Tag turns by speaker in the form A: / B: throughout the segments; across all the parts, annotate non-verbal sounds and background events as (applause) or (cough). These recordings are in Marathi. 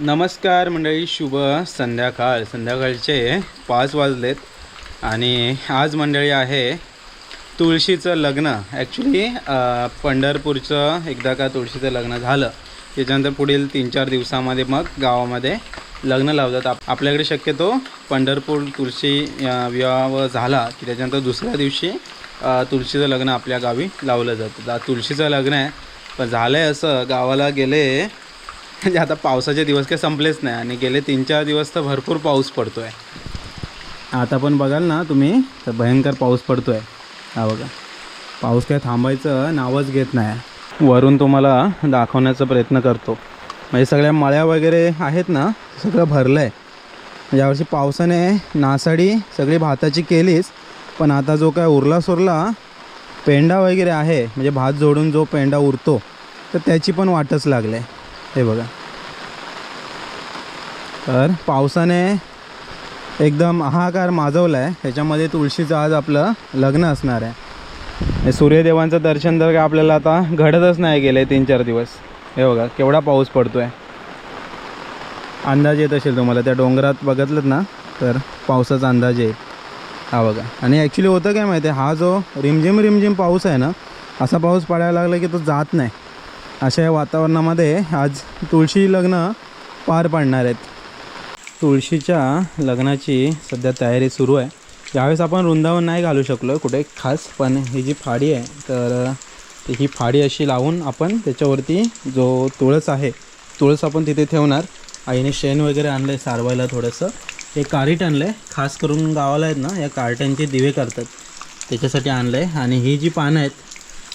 A: नमस्कार मंडळी शुभ संध्याकाळ. संध्याकाळचे पाच वाजलेत आणि आज मंडळी आहे तुळशीचं लग्न. ॲक्च्युली पंढरपूरचं एकदा का तुळशीचं लग्न झालं. त्याच्यानंतर पुढील तीन चार दिवसामध्ये मग गावामध्ये लग्न लावतात. आप आपल्याकडे शक्यतो पंढरपूर तुळशी विवाह झाला की त्याच्यानंतर दुसऱ्या दिवशी तुळशीचं लग्न आपल्या गावी लावलं जातं. तुळशीचं लग्न आहे. पण झालं आहे असं गावाला गेले म्हणजे आता पावसाचे दिवस काही संपलेच नाही आणि गेले तीन चार दिवस तर भरपूर पाऊस पडतो आहे आता पण बघाल ना तुम्ही तर भयंकर पाऊस पडतो आहे हा बघा. पाऊस काय थांबायचं नावच घेत नाही. वरून तुम्हाला दाखवण्याचा प्रयत्न करतो. म्हणजे सगळ्या मळ्या वगैरे आहेत ना सगळं भरलं आहे यावर्षी पावसाने नासाडी सगळी भाताची केलीच पण आता जो काय उरला सुरला पेंडा वगैरे आहे म्हणजे भात जोडून जो पेंडा उरतो तर त्याची पण वाटच लागले. हे बघा. तर पावसाने एकदम हाहाकार माजवला आहे त्याच्यामध्ये तुळशीचं आज आपलं लग्न असणार आहे. सूर्यदेवांचं दर्शन तर काय आपल्याला आता घडतच नाही गेले तीन चार दिवस. हे बघा केवढा पाऊस पडतो आहे अंदाज येत असेल तुम्हाला त्या डोंगरात बघितलं ना? तर पावसाचा अंदाज येईल. हा बघा. आणि ॲक्च्युली होतं काय माहिती आहे हा जो रिमझिम रिमझिम पाऊस आहे ना असा पाऊस पडायला लागला की तो जात नाही. अशा या वातावरणामध्ये आज तुळशी लग्न पार पाडणार आहेत. तुळशीच्या लग्नाची सध्या तयारी सुरू आहे. यावेळेस आपण वृंदावन नाही घालू शकलो कुठे खास पण ही जी फाडी आहे तर ही फाडी अशी लावून आपण त्याच्यावरती जो तुळस आहे तुळस आपण तिथे ठेवणार. आईने शेण वगैरे आणलं आहे सारवायला थोडंसं. हे कारीट आणलं आहे खास करून गावाला आहेत ना या कार्ट्यांचे दिवे करतात. त्याच्यासाठी आणलं आहे आणि ही जी पानं आहेत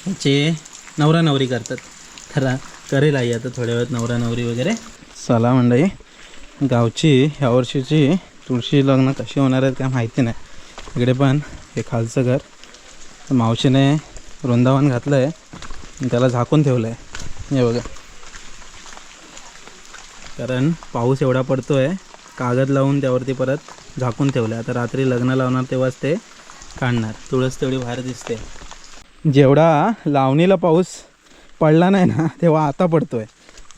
A: ह्याचे नवरा नवरी करतात. खरा करेल आई आता थोड्या वेळात नवरा नवरी वगैरे. चला मंडई गावची ह्या वर्षीची तुळशी लग्न कशी होणार आहेत काय माहिती नाही. इकडे पण हे खालचं घर. मावशीने वृंदावन घातलं आहे त्याला झाकून ठेवलं आहे हे बघा. कारण पाऊस एवढा पडतो आहे कागद लावून त्यावरती परत झाकून ठेवलं आहे आता रात्री लग्न लावणार तेव्हाच ते काढणार. तुळस तेवढी बाहेर दिसते. जेवढा लावणीला पाऊस पडला नाही ना तेव्हा आता पडतोय.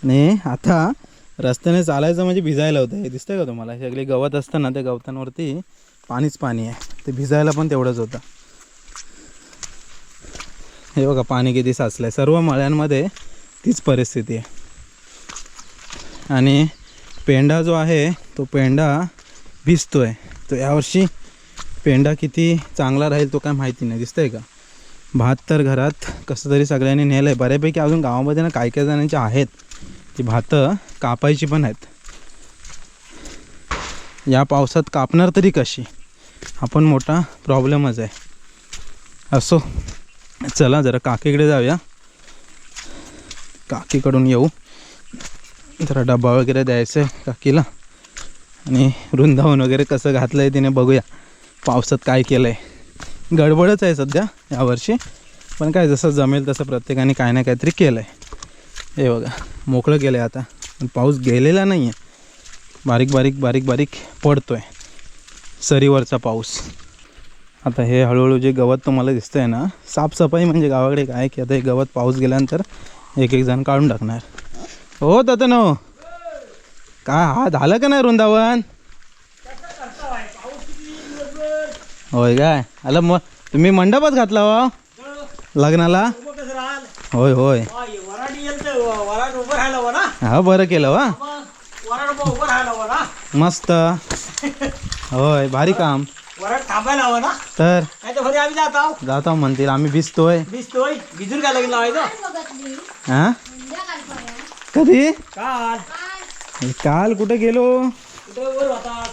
A: आणि आता रस्त्याने चालायचं म्हणजे भिजायला होतं. हे दिसतंय का तुम्हाला? हे सगळी गवत असतं ना त्या गवतांवरती पाणीच पाणी आहे. ते भिजायला पण तेवढंच होतं. हे बघा पाणी किती साचलं आहे सर्व मळ्यांमध्ये तीच परिस्थिती आहे. आणि पेंडा जो आहे तो पेंडा भिजतो आहे तो यावर्षी पेंडा किती चांगला राहील तो काय माहिती नाही. दिसतंय का? भात तर घरात कसं तरी सगळ्यांनी नेलं आहे बऱ्यापैकी अजून गावामध्ये ना काही काही जणांचे आहेत. ती भातं कापायची पण आहेत. या पावसात कापणार तरी कशी? हा पण मोठा प्रॉब्लेमच आहे. असो चला जरा काकीकडे जाऊया. काकीकडून येऊ. जरा डबा वगैरे द्यायचा आहे काकीला. आणि वृंदावन वगैरे कसं घातलं आहे तिने बघूया. पावसात काय केलं आहे गडबडच आहे सध्या यावर्षी. पण काय जसं जमेल तसं प्रत्येकाने काही ना काहीतरी केलं आहे हे बघा मोकळं केलं आहे आता. पण पाऊस गेलेला नाही आहे बारीक बारीक बारीक बारीक पडतो आहे सरीवरचा पाऊस. आता हे हळूहळू जे गवत तुम्हाला दिसतं आहे ना साफसफाई म्हणजे गावाकडे काय की आता हे गवत पाऊस गेल्यानंतर एक एक जण काढून टाकणार. हो तत न काय हा झालं का नाही वृंदावन? होय काय? अला मग तुम्ही मंडपच घातला वा लग्नाला? होय होय.
B: हा
A: बरं केलं वा मस्त. होय भारी काम.
B: वराड थांबायला हवं ना
A: तर?
B: नाही तर आम्ही जात आहो
A: जातो म्हणतील आम्ही भिजतोय.
B: भिजतोय भिजून काय लग्न लावायचं
A: हा? कधी?
B: काल
A: काल कुठे गेलो?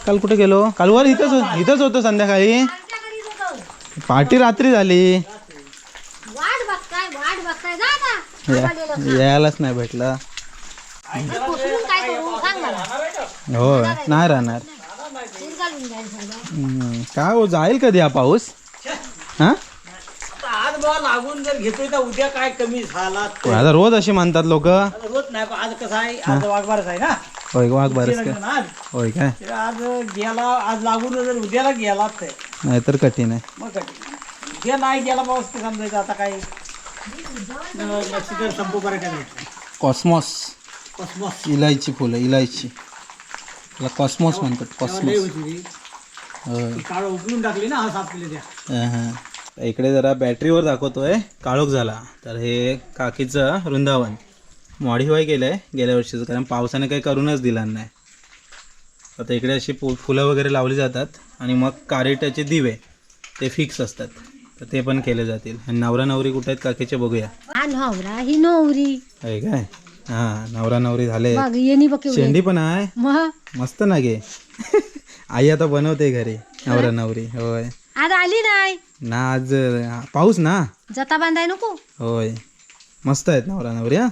A: काल कुठे गेलो? काल वर इथंच हो- इथंच होतो संध्याकाळी. पार्टी रात्री झाली.
C: वाट बघताय वाट बघताय. जा आता
A: या- यायलाच नाही भेटलं.
C: पुसून काय करू? सांग मला.
A: हो नाही राहणार.
C: दूध घालून जाईल सगळं.
A: हम्म, काय हो जाईल कधी हा पाऊस? हा?
B: आता आज बा लागून जर घेतोय तर उद्या काय कमी झाला तर.
A: आता रोज असे म्हणतात लोक.
B: आता रोज नाही पण आज कसं आहे? आज वाघबारच आहे ना?
A: होय वाघ बरंच
B: ते
A: काय
B: आज.
A: होय काय
B: ते आज गेला आज लागून जर उद्याला गेला तर
A: नाहीतर कठीण आहे.
B: मग कधी उद्या नाही गेला पाऊस तर समजायचं आता काय. संपू पर्यंत
A: कॉस्मॉस.
B: कॉस्मॉस.
A: इलायची फुलं इलायची. त्याला कॉस्मॉस म्हणतात
B: लय
A: कॉस्मॉस.
B: होती ती.
A: होय.
B: ती काळ उकळून टाकली ना हा साफ केली त्या.
A: अहं. इकडे जरा बॅटरीवर दाखवतोय काळोख झाला. तर हे काकीचं वृंदावन. मॉडिफाय केलं आहे गेल्या वर्षीचं कारण पावसाने काही करूनच दिलं नाही. आता इकडे अशी फु फुलं वगैरे लावली जातात आणि मग कारेटाचे दिवे ते फिक्स असतात. तर ते पण केले जातील. आणि नवरा नवरी कुठे आहेत काकीचे बघूया.
C: हा नवरा ही नवरी.
A: आहे काय? हां नवरा नवरी झाले.
C: बघ येणी बघ केवढे.
A: शेंडी पण आहे.
C: मग?
A: मस्त ना गे. (laughs) आई आता बनवते घरी नवरा नवरी. होय.
C: आज आली नाही.
A: ना आज अं, पाऊस ना?
C: जता बांधाय नको.
A: होय. मस्त आहेत नवरा नवरी हा?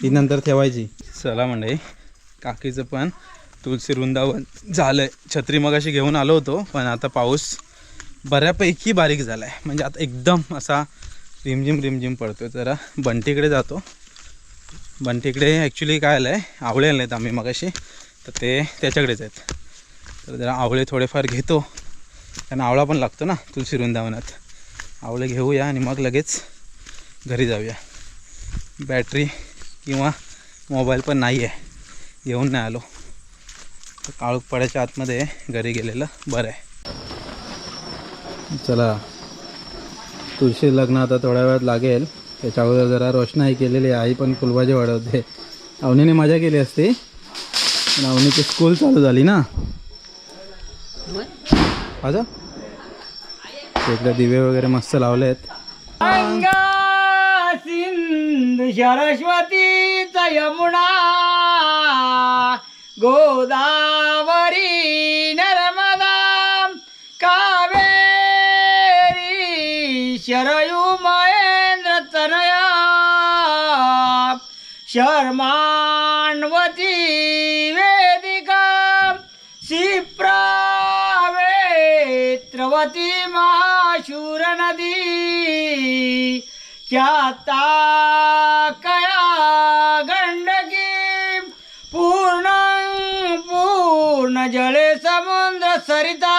A: ती नंतर ठेवायची. चला म्हणे काकीचं पण तुलसी वृंदावन झालंय. छत्री मगाशी घेऊन आलो होतो पण आता पाऊस बऱ्यापैकी बारीक झाला आहे म्हणजे आता एकदम असा रिमझिम रिमझिम पडतोय. जरा बंटीकडे जातो. बंटीकडे ॲक्च्युली काय आलं आहे आवळे आले आहेत आम्ही मगाशी. तर ते त्याच्याकडेच आहेत. तर जरा आवळे थोडेफार घेतो. कारण आवळा पण लागतो ना तुलसी वृंदावनात. आवळे घेऊया आणि मग लगेच घरी जाऊया. बॅटरी किंवा मोबाईल पण नाही आहे. घेऊन नाही आलो. तर काळोख पडायच्या आतमध्ये घरी गेलेलं. बरं आहे. चला. तुळशी लग्न आता थोड्या वेळात लागेल. त्याच्या अगोदर जरा रोषणाई केलेली आहे. आई पण फुलभाजी वाढवते. अवनीने मजा केली असती. पण अवनीची स्कूल चालू झाली ना. आजा. इकडे दिवे वगैरे मस्त लावले आहेत
B: सरस्वतीचा यमुना गोदावरी नर्मदा कावेरी शरयू महेंद्र तनया शर्मान्वती वेदिका क्षिप्रावेत्रवती महाशूर नदी ख्याता कया गंडकी? पूर्ण पूर्ण जळे समुद्र सरिता।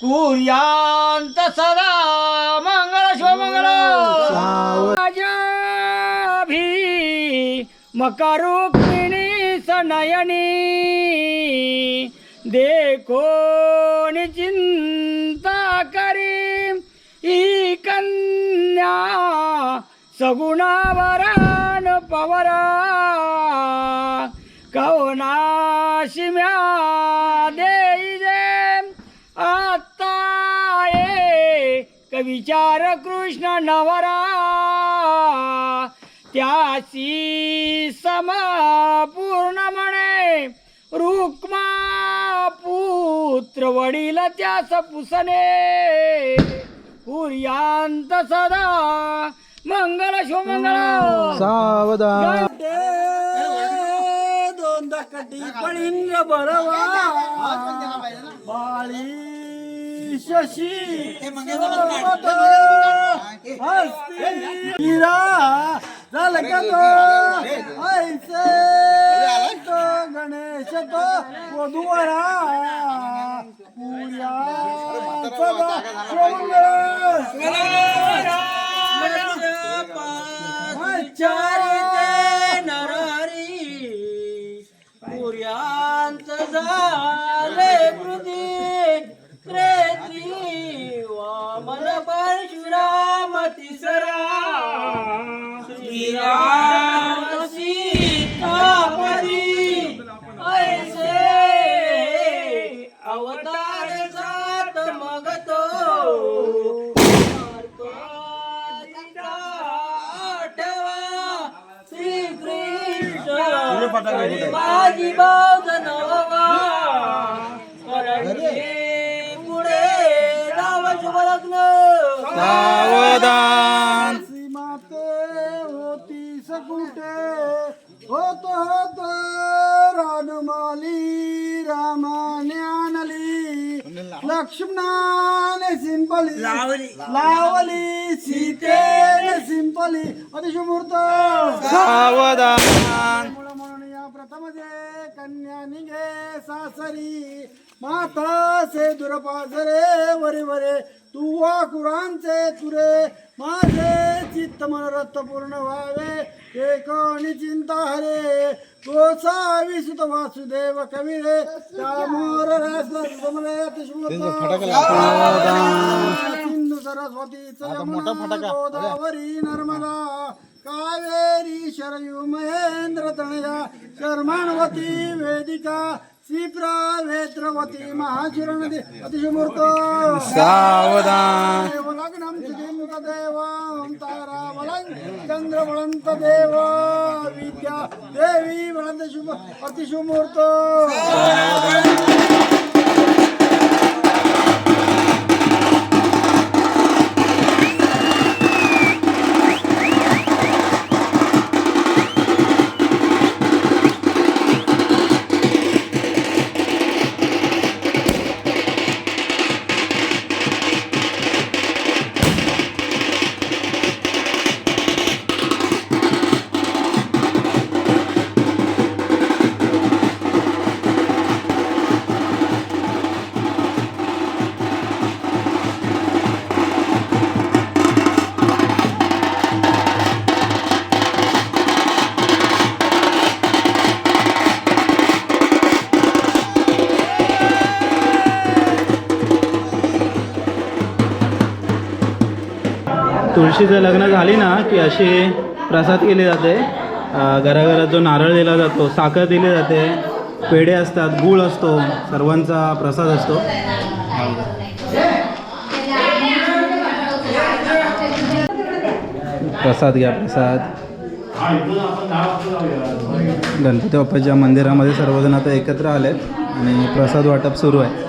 B: कुर्यांत सदा मंगळ शिवमंगळ राजाभी मकरुक्मिणी सनयनी। देखो चिंता सगुणावरण सगुणावरान पवरा कवनाशिम्या देई दे आत्ता ये कविचार कृष्ण नवरा त्यासी समा पूर्ण म्हणे रुक्मा पुत्र वडील त्यास पुसणे. कुर्यांत सदा मंगल शिवमंगल
A: सावधान.
B: दोन दकटी पळिंग बरवा. बाळी शशी हिरा झालं का तो? ऐसे तो गणेश तो वधुवरा. पुऱ्या. मंगळ नरहरी पुर्यांत झाले कृती श्रीराम सीतापती ऐसे अवतार जात मग तो माझी बाज नवा पुढे राम शुभ लग्न
A: सावधान।
B: ಲಕ್ಷ್ಮಣಾನೆ ಸಿಂಪಲಿ ಲಾವಲಿ ಸೀತೇನ ಸಿಂಪಲಿ ಅತಿ ಸುಮೂರ್ತ
A: ಸಾವಧಾನ
B: ಪ್ರಥಮದೇ ಕನ್ಯಾನಿಗೆ ಸಾಸರಿ ಮಾತಾ ಸೇ ದುರಪಾಸರೇ ವರಿ ವರೇ दुरपासरे वरे वरे
D: तू वा कुरांचे तुरे माझे चित्त मनोरथ पूर्ण व्हावे. एक चिंता हरे गोसावी सुत वासुदेव कविरे. त्यामोर रासमरे सिंधू सरस्वती गोदावरी नर्मदा. कावेरी शरयू महेंद्र तनया शर्माणवती वेदिका. శ్రీప్రావేద్రవతి మహాచురణది అతిశమూర్తో. సావధాన.
A: లగ్నం
D: దేవాంతరావలం చంద్రవళంత దేవ విద్యా దేవి వలంత శుభ అతిశుమూర్తో. बलन्त
A: जर लग्न झाली ना की अशी प्रसाद केले जाते. घराघरात जो नारळ दिला जातो साखर दिली जाते. पेढे असतात गूळ असतो सर्वांचा प्रसाद असतो. प्रसाद घ्या प्रसाद. गणपती बाप्पाच्या मंदिरामध्ये सर्वजण आता एकत्र आलेत आणि प्रसाद वाटप सुरू आहे.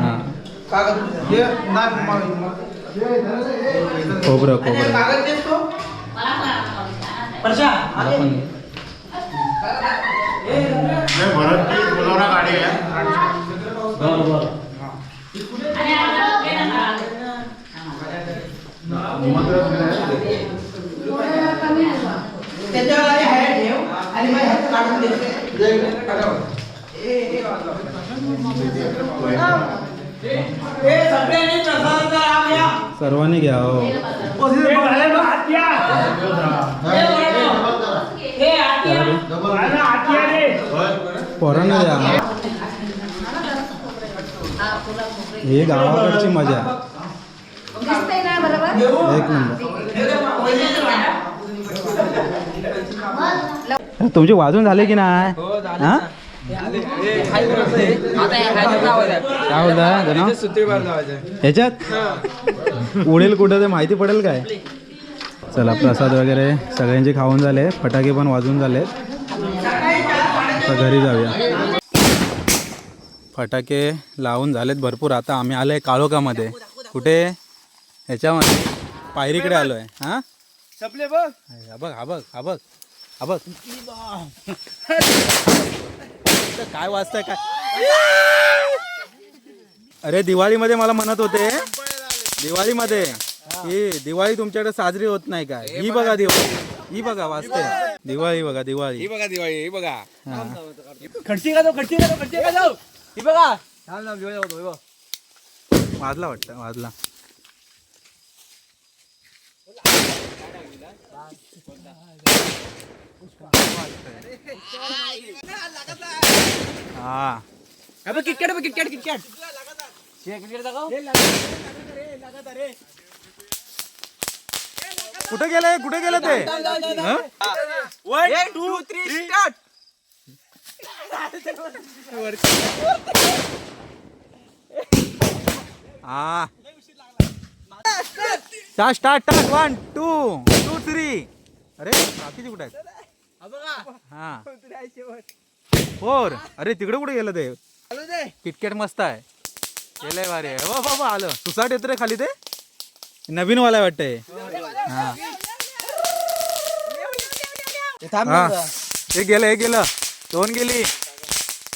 A: हां खोबरं त्याच्यावर आपण
B: हॅड ठेव. आणि मग
A: ह्याचं काढून देतो.
B: हे. आत्या
A: पोरांना द्या. ही गावाकडची मजा. एक नंबर (laughs) तुमचे वाजून झाले की नाही? हा? काय बोलताय? जरा? ह्याच्यात उडेल कुठं ते माहिती पडेल काय? चला प्रसाद वगैरे सगळ्यांचे खाऊन झाले. फटाके पण वाजून झाले आता घरी जाऊया. फटाके लावून झालेत भरपूर. आता आम्ही आलोय काळोखामध्ये. कुठे? ह्याच्यामध्ये. पायरीकडे आलोय. हा?
B: सपले बघ.
A: हा बघ हा बघ हा बघ. हा बघ काय वाजतंय काय? अरे दिवाळीमध्ये मला म्हणत होते. दिवाळीमध्ये ही दिवाळी तुमच्याकडे साजरी होत नाही काय ही बघा दिवाळी. ही बघा वाजते. दिवाळी बघा दिवाळी.
B: बघा दिवाळी हे बघा. खडची का जाऊ खडची का जाऊ खडची का जाऊ? ही बघा. थांब थांब दिवाळी जाऊ, हे बघ.
A: वाजला वाटतं वाजला. हा
B: हे बघ किटकॅट बघ किटकॅट किटकॅट हे किटकॅट दाखव
A: कुठे गेले कुठे गेले ते हा?
B: वन टू थ्री स्टार्ट
A: हा start start start one two two three अरे बाकीचे कुठे आहेत हा फोर अरे तिकडे कुठे गेलं ते? किटकेट मस्त आहे. गेलंय भारी आहे. हो बाबा आलं. सुसाट येत रे खाली ते? नवीन वाला वाटतंय. हा. हा हे. गेलं हे गेलं. दोन गेली.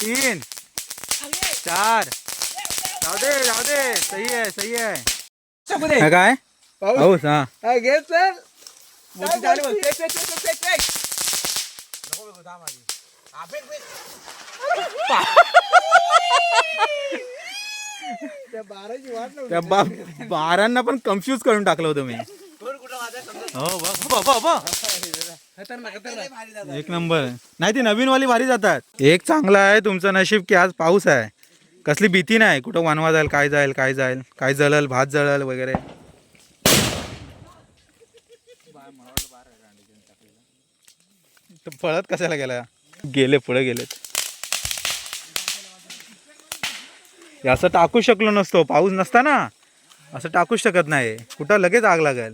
A: तीन. चार. जाऊ दे जाऊ दे. सही आहे सही आहे. हा काय? पाऊस. हा.
B: घे सर मोठी झाली बघ.
A: त्या बा बारांना पण कन्फ्यूज करून टाकलं होतं मी. हो, एक नंबर. नाही ती नवीन वाली भारी जातात. एक चांगला आहे तुमचं नशीब की आज पाऊस आहे. कसली भीती नाही. कुठं वानवा जाईल काय जाईल काय जाईल काय जळल भात जळल वगैरे. तर पळत कशाला गेला? गेले पुढे गेलेत. हे असं टाकू शकलो नसतो पाऊस नसता ना. असं टाकूच शकत नाही. कुठं लगेच आग लागेल.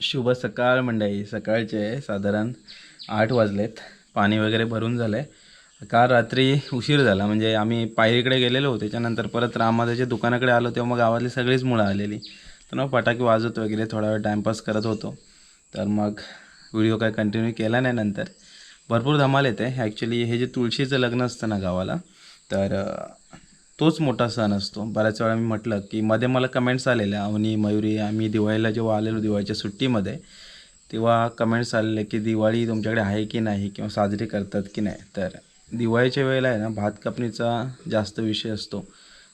A: शुभ सकाळ मंडळी. सकाळचे साधारण आठ वाजलेत. पाणी वगैरे भरून झालं आहे काल रात्री उशीर झाला. म्हणजे आम्ही पायरीकडे गेलेलो त्याच्यानंतर परत रामादाच्या दुकानाकडे आलो तेव्हा मग गावातली सगळीच मुलं आलेली. तर मग फटाके वाजवत वगैरे थोडा वेळ टाईमपास करत होतो. तर मग व्हिडिओ काय कंटिन्यू केला नाही नंतर. भरपूर धमाल येते. ॲक्च्युली हे जे तुळशीचं लग्न असतं ना गावाला तर तोच मोठा सण असतो. बऱ्याच वेळा मी म्हटलं की मध्ये मला कमेंट्स आलेल्या अवनी मयुरी आम्ही दिवाळीला जेव्हा आलेलो दिवाळीच्या सुट्टीमध्ये तेव्हा कमेंट्स आलेले की दिवाळी तुमच्याकडे आहे की नाही किंवा साजरी करतात की नाही? तर दिवाळीच्या वेळेला आहे ना भात कापणीचा जास्त विषय असतो.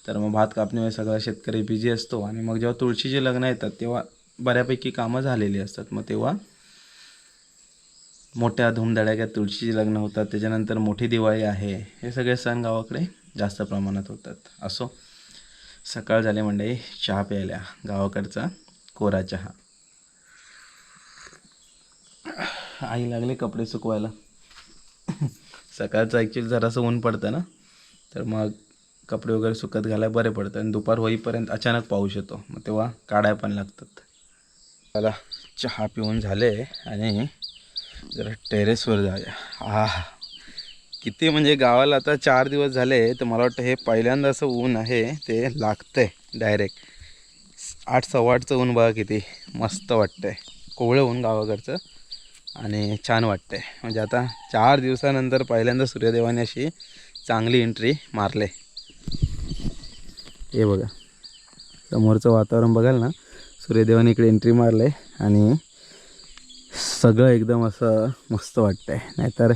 A: तर मग भात कापणीमुळे सगळा शेतकरी बिझी असतो. आणि मग जेव्हा तुळशीचे लग्न येतात तेव्हा बऱ्यापैकी कामं झालेली असतात. मग तेव्हा मोठ्या धूमधडाक्यात तुळशीची लग्न होतात त्याच्यानंतर मोठी दिवाळी आहे. हे सगळे सण गावाकडे जास्त प्रमाणात होतात. असो सकाळ झाली मंडळी चहा प्यायल्या गावाकडचा कोरा चहा. आई लागले कपडे सुकवायला. सकाळचं ॲक्च्युली जरासं ऊन पडतं ना तर मग कपडे वगैरे सुकत घालायला बरे पडतं आणि दुपार होईपर्यंत अचानक पाऊस येतो. मग तेव्हा काढाय पण लागतात. मला चहा पिऊन झाले आणि जरा टेरेसवर जाऊया. आ किती म्हणजे गावाला आता चार दिवस झाले तर मला वाटतं हे पहिल्यांदा असं ऊन आहे ते लागतंय डायरेक्ट आठ सव्वा आठचं ऊन बघा किती मस्त वाटतंय. कोवळं ऊन गावाकडचं आणि छान वाटतंय. म्हणजे आता चार दिवसानंतर पहिल्यांदा सूर्यदेवाने अशी चांगली एंट्री मारले. हे बघा. समोरचं वातावरण बघाल ना सूर्यदेवाने इकडे एंट्री मारले आणि सगळं एकदम असं मस्त वाटतंय. नाहीतर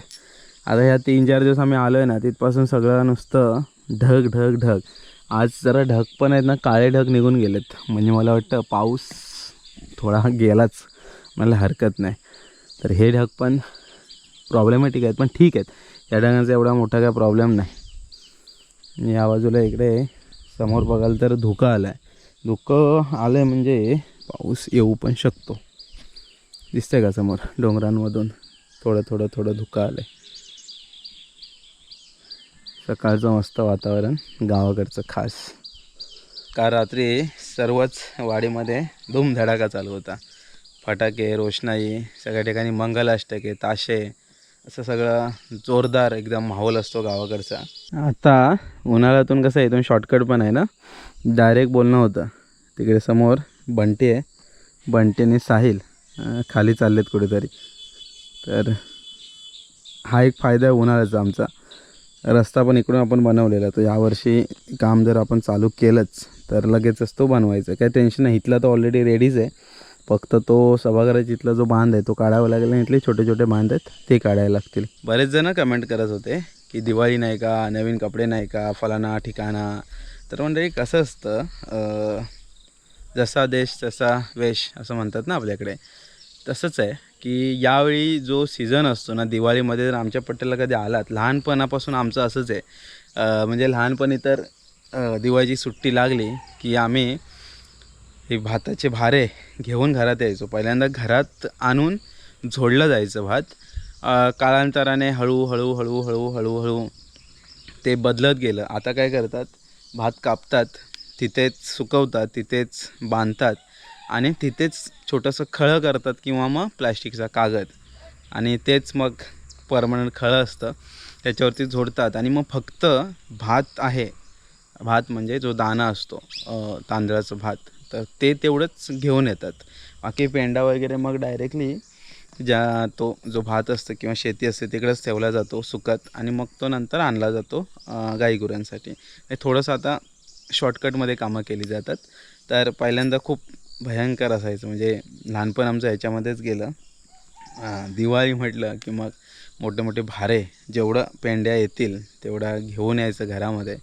A: आता ह्या तीन चार दिवस आम्ही आलो आहे ना तिथपासून सगळं नुसतं ढग ढग ढग. आज जरा ढग पण आहेत ना काळे ढग निघून गेलेत. म्हणजे मला वाटतं पाऊस थोडा गेलाच मला हरकत नाही. तर हे ढग पण प्रॉब्लेमॅटिक आहेत पण ठीक आहेत. या ढगांचा एवढा मोठा काय प्रॉब्लेम नाही. या बाजूला इकडे समोर बघाल तर धुकं आलं आहे धुकं आलं आहे म्हणजे पाऊस येऊ पण शकतो. दिसतंय का समोर? डोंगरांमधून थोडं थोडं थोडं धुकं आलं आहे सकाळचं मस्त वातावरण गावाकडचं खास. काल रात्री सर्वच वाडीमध्ये धूमधडाका चालू होता. फटाके रोषणाई सगळ्या ठिकाणी मंगलाष्टके ताशे असं सगळं जोरदार एकदम माहोल असतो गावाकडचा. आता उन्हाळ्यातून कसं आहे इथून शॉर्टकट पण आहे ना? डायरेक्ट बोलणं होतं. तिकडे समोर बंटी आहे. बंटी आणि साहिल खाली चाललेत कुठेतरी. तर हा एक फायदा आहे उन्हाळ्याचा आमचा. रस्ता पण इकडून आपण बनवलेला तर यावर्षी काम जर आपण चालू केलंच तर लगेचच तो बनवायचा काही टेन्शन नाही. इथला तर ऑलरेडी रेडीच आहे. फक्त तो सभागृहाचा इथला जो बांध आहे तो काढावा लागेल आणि इथले छोटे छोटे बांध आहेत ते काढायला लागतील. बरेच जण कमेंट करत होते की दिवाळी नाही का नवीन कपडे नाही का फलाना ठिकाणा. तर म्हणजे कसं असतं जसा देश तसा वेश असं म्हणतात ना आपल्याकडे. तसंच आहे की यावेळी जो सीझन असतो ना दिवाळीमध्ये जर आमच्या पट्ट्याला कधी आलात लहानपणापासून आमचं असंच आहे. म्हणजे लहानपणी तर दिवाळीची सुट्टी लागली की आम्ही हे भाताचे भारे घेऊन घरात यायचो. पहिल्यांदा घरात आणून झोडलं जायचं भात. कालांतराने हळूहळू हळूहळू हळूहळू ते बदलत गेलं. आता काय करतात भात कापतात तिथेच सुकवतात तिथेच बांधतात आणि तिथेच छोटंसं खळं करतात किंवा मग प्लॅस्टिकचा कागद. आणि तेच मग परमनंट खळं असतं. त्याच्यावरती झोडतात. आणि मग फक्त भात आहे. भात म्हणजे जो दाणा असतो तांदळाचं भात. तर ते तेवढंच घेऊन येतात. बाकी पेंडा वगैरे मग डायरेक्टली ज्या तो जो भात असतो किंवा शेती असते तिकडेच ठेवला जातो सुकत. आणि मग तो नंतर आणला जातो गाईगुरांसाठी हे थोडंसं आता शॉर्टकटमध्ये कामं केली जातात. तर पहिल्यांदा खूप भयंकर असायचं. म्हणजे लहानपण आमचं ह्याच्यामध्येच गेलं. दिवाळी म्हटलं की मग मोठे मोठे भारे जेवढं पेंड्या येतील तेवढा घेऊन यायचं घरामध्ये.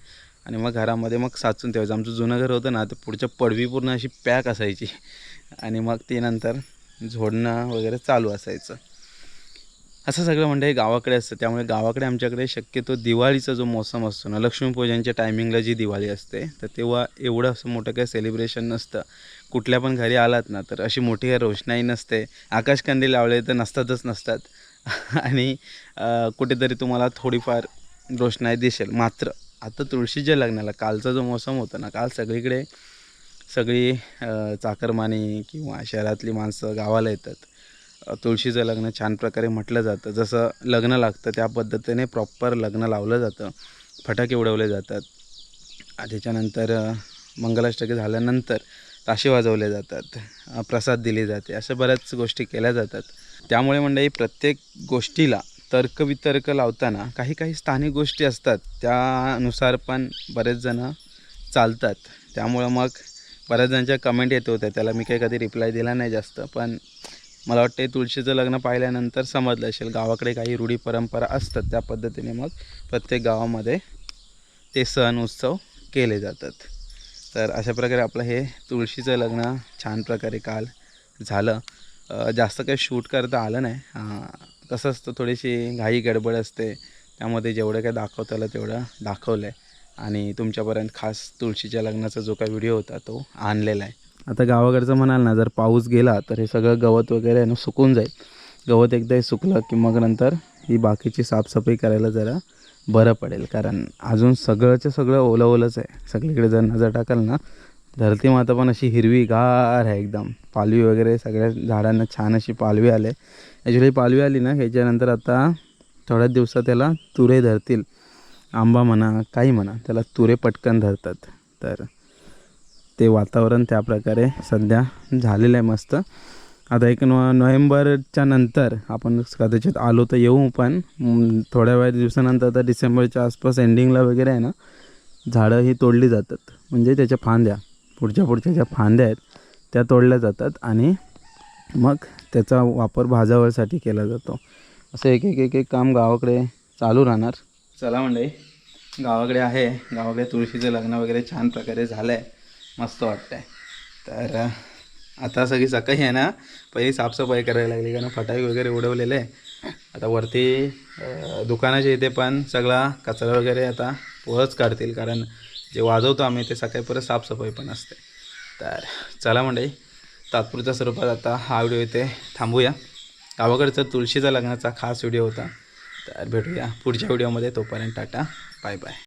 A: आणि मग घरामध्ये मग साचून ठेवायचं. आमचं जुनं घर होतं ना तर पुढच्या पडवी पूर्ण अशी पॅक असायची. आणि मग ते नंतर झोडणं वगैरे चालू असायचं. असं सगळं म्हणजे गावाकडे असतं. त्यामुळे गावाकडे आमच्याकडे शक्यतो दिवाळीचा जो मोसम असतो ना लक्ष्मीपूजनच्या टायमिंगला जी दिवाळी असते तर तेव्हा एवढं असं मोठं काही सेलिब्रेशन नसतं. कुठल्या पण घरी आलात ना तर अशी मोठी काही रोषणाई नसते. आकाशकंदी लावले तर नसतातच नसतात. (laughs) आणि कुठेतरी तुम्हाला थोडीफार रोषणाई दिसेल. मात्र आता तुळशीच्या लग्नाला कालचा जो मोसम होता ना काल सगळीकडे सगळी चाकरमानी किंवा शहरातली माणसं गावाला येतात. तुळशीचं लग्न छान प्रकारे म्हटलं जातं. जसं लग्न लागतं त्या पद्धतीने प्रॉपर लग्न लावलं जातं. फटाके उडवले जातात. आ, त्याच्यानंतर मंगलाष्टके झाल्यानंतर ताशे वाजवले जातात. प्रसाद दिले जाते. अशा बऱ्याच गोष्टी केल्या जातात. त्यामुळे मंडळी प्रत्येक गोष्टीला तर्कवितर्क लावताना काही काही स्थानिक गोष्टी असतात. त्यानुसार पण बरेच जणं चालतात. त्यामुळं मग बऱ्याच जणांच्या कमेंट येत होत्या. त्याला मी काही कधी रिप्लाय दिला नाही जास्त. पण मला वाटते तुळशीचं लग्न पाहिल्यानंतर समजलं असेल. गावाकडे काही रूढी परंपरा असतात त्या पद्धतीने मग प्रत्येक गावामध्ये ते सण उत्सव केले जातात. तर अशा प्रकारे आपलं हे तुळशीचं लग्न छान प्रकारे काल झालं. जास्त काही शूट करता आलं नाही. अ, कसं असतं थोडीशी घाई गडबड असते. त्यामध्ये जेवढं काही दाखवता आलं तेवढं दाखवलं आहे आणि तुमच्यापर्यंत खास तुळशीच्या लग्नाचा जो काही व्हिडिओ होता तो आणलेला आहे. आता गावाकडचं म्हणाल ना जर पाऊस गेला तर हे सगळं गवत वगैरे आहे ना सुकून जाईल. गवत एकदा हे सुकलं की मग नंतर ही बाकीची साफसफाई करायला जरा बरं पडेल. कारण अजून सगळंचं सगळं ओलं ओलंच आहे. सगळीकडे जर नजर टाकाल ना धरती माता पण अशी हिरवी गार आहे एकदम. पालवी वगैरे सगळ्या झाडांना छान अशी पालवी आले. ॲक्च्युली पालवी आली ना ह्याच्यानंतर आता थोड्याच दिवसात त्याला तुरे धरतील. आंबा म्हणा काही म्हणा त्याला तुरे पटकन धरतात. तर ते वातावरण त्या प्रकारे सध्या झालेलं आहे मस्त. आता एक नो नोव्हेंबरच्या नंतर आपण कदाचित आलो तर येऊ पण थोड्या वेळ दिवसानंतर आता डिसेंबरच्या आसपास एंडिंगला वगैरे आहे ना झाडं ही तोडली जातात. म्हणजे त्याच्या फांद्या पुढच्या पुढच्या ज्या फांद्या आहेत त्या तोडल्या जातात आणि मग त्याचा वापर भाजावरसाठी केला जातो. असं एक एक एक एक काम गावाकडे चालू राहणार. चला म्हणजे गावाकडे आहे. गावाकडे तुळशीचं लग्न वगैरे छान प्रकारे झालं आहे मस्त वाटतं आहे तर आता सगळी सकाळी आहे ना पहिली साफसफाई करायला लागली कारण फटाके वगैरे उडवलेले आहे. आता वरती दुकानाच्या इथे पण सगळा कचरा वगैरे आता पोहच काढतील कारण जे वाजवतो आम्ही ते सकाळी परत साफसफाई पण असते. तर चला म्हणजे तात्पुरत्या स्वरूपात आता हा व्हिडिओ इथे थांबूया. गावाकडचा तुळशीचा लग्नाचा खास व्हिडिओ होता. तर भेटूया पुढच्या व्हिडिओमध्ये. तोपर्यंत टाटा. Bye bye.